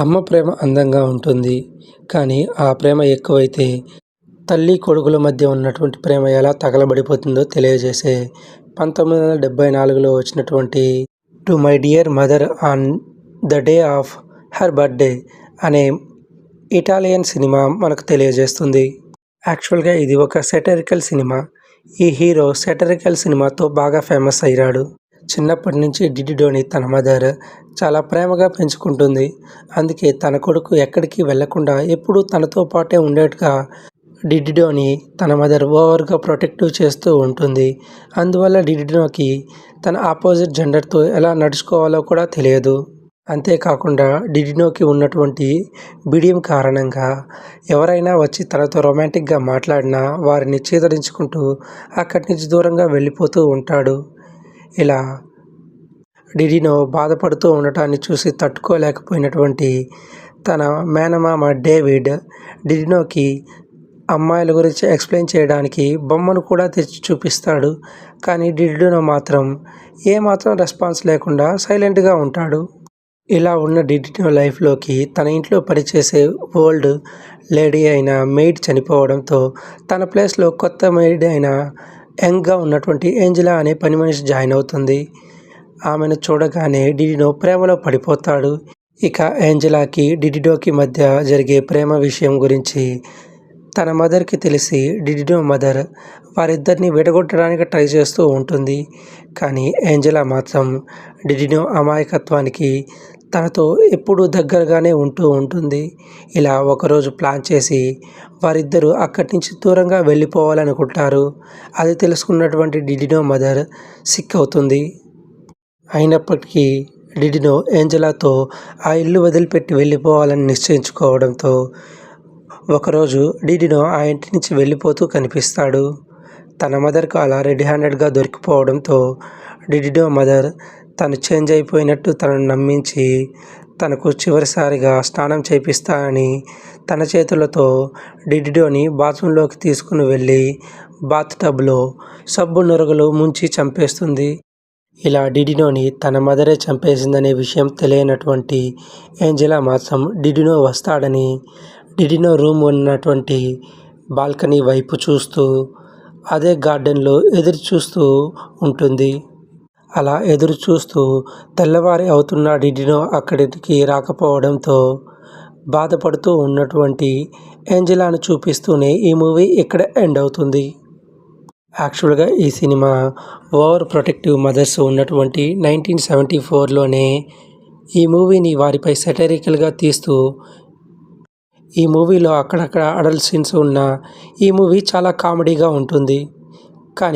అమ్మ ప్రేమ అందంగా ఉంటుంది. కానీ ఆ ప్రేమ ఎక్కువైతే తల్లి కొడుకుల మధ్య ఉన్నటువంటి ప్రేమ ఎలా తగలబడిపోతుందో తెలియజేసే పంతొమ్మిది వందల డెబ్భై నాలుగులో వచ్చినటువంటి to my dear mother on the day of her birthday అనే ఇటాలియన్ సినిమా మనకు తెలియజేస్తుంది. యాక్చువల్గా ఇది ఒక సెటరికల్ సినిమా. ఈ హీరో సెటరికల్ సినిమాతో బాగా ఫేమస్ అయ్యాడు. చిన్నప్పటి నుంచి డిడిడోని తన మదర్ చాలా ప్రేమగా పెంచుకుంటుంది. అందుకే తన కొడుకు ఎక్కడికి వెళ్ళకుండా ఎప్పుడూ తనతో పాటే ఉండేట్టుగా డిడిడోని తన మదర్ ఓవర్గా ప్రొటెక్టివ్ చేస్తూ ఉంటుంది. అందువల్ల డిడిడోకి తన ఆపోజిట్ జెండర్తో ఎలా నడుచుకోవాలో కూడా తెలియదు. అంతేకాకుండా డిడినోకి ఉన్నటువంటి బిడియం కారణంగా ఎవరైనా వచ్చి తనతో రొమాంటిక్గా మాట్లాడినా వారిని చేదరించుకుంటూ అక్కడి నుంచి దూరంగా వెళ్ళిపోతూ ఉంటాడు. ఇలా డిడినో బాధపడుతూ ఉండటాన్ని చూసి తట్టుకోలేకపోయినటువంటి తన మేనమామ డేవిడ్ డిడినోకి అమ్మాయిల గురించి ఎక్స్ప్లెయిన్ చేయడానికి బొమ్మను కూడా తెచ్చి చూపిస్తాడు. కానీ డిడినో మాత్రం ఏమాత్రం రెస్పాన్స్ లేకుండా సైలెంట్గా ఉంటాడు. ఇలా ఉన్న డిడినో లైఫ్లోకి తన ఇంట్లో పనిచేసే ఓల్డ్ లేడీ అయిన మెయిడ్ చనిపోవడంతో తన ప్లేస్లో కొత్త మెయిడ్ అయిన యంగ్గా ఉన్నటువంటి ఏంజిలా అనే పని మనిషి జాయిన్ అవుతుంది. ఆమెను చూడగానే డిడినో ప్రేమలో పడిపోతాడు. ఇక ఏంజిలాకి డిడిడోకి మధ్య జరిగే ప్రేమ విషయం గురించి తన మదర్కి తెలిసి డిడిడో మదర్ వారిద్దరిని విడగొట్టడానికి ట్రై చేస్తూ ఉంటుంది. కానీ ఏంజలా మాత్రం డిడినో అమాయకత్వానికి తనతో ఎప్పుడూ దగ్గరగానే ఉంటూ ఉంటుంది. ఇలా ఒకరోజు ప్లాన్ చేసి వారిద్దరూ అక్కడి నుంచి దూరంగా వెళ్ళిపోవాలనుకుంటారు. అది తెలుసుకున్నటువంటి డిడినో మదర్ సిక్ అవుతుంది. అయినప్పటికీ డిడినో ఏంజలాతో ఆ ఇల్లు వదిలిపెట్టి వెళ్ళిపోవాలని నిశ్చయించుకోవడంతో ఒకరోజు డిడినో ఆ ఇంటి నుంచి వెళ్ళిపోతూ కనిపిస్తాడు. తన మదర్కు అలా రెడీ హ్యాండెడ్గా దొరికిపోవడంతో డిడినో మదర్ తను చేంజ్ అయిపోయినట్టు తనను నమ్మించి తనకు చివరిసారిగా స్నానం చేపిస్తానని తన చేతులతో డిడిడోని బాత్రూంలోకి తీసుకుని వెళ్ళి బాత్ టబ్లో సబ్బు నురగలు ముంచి చంపేస్తుంది. ఇలా డిడినోని తన మదరే చంపేసిందనే విషయం తెలియనటువంటి ఏంజలా మాత్రం డిడినో వస్తాడని డిడినో రూమ్ ఉన్నటువంటి బాల్కనీ వైపు చూస్తూ అదే గార్డెన్లో ఎదురు చూస్తూ ఉంటుంది. అలా ఎదురు చూస్తూ తెల్లవారి అవుతున్న డిడినో అక్కడికి రాకపోవడంతో బాధపడుతూ ఉన్నటువంటి ఏంజలాను చూపిస్తూనే ఈ మూవీ ఇక్కడ ఎండ్ అవుతుంది. యాక్చువల్గా ఈ సినిమా ఓవర్ ప్రొటెక్టివ్ మదర్స్ ఉన్నటువంటి నైన్టీన్ సెవెంటీ ఫోర్లోనే ఈ మూవీని వారిపై సెటరికల్గా తీస్తూ ఈ మూవీలో అక్కడక్కడ అడల్ట్ సీన్స్ ఉన్న ఈ మూవీ చాలా కామెడీగా ఉంటుంది. కానీ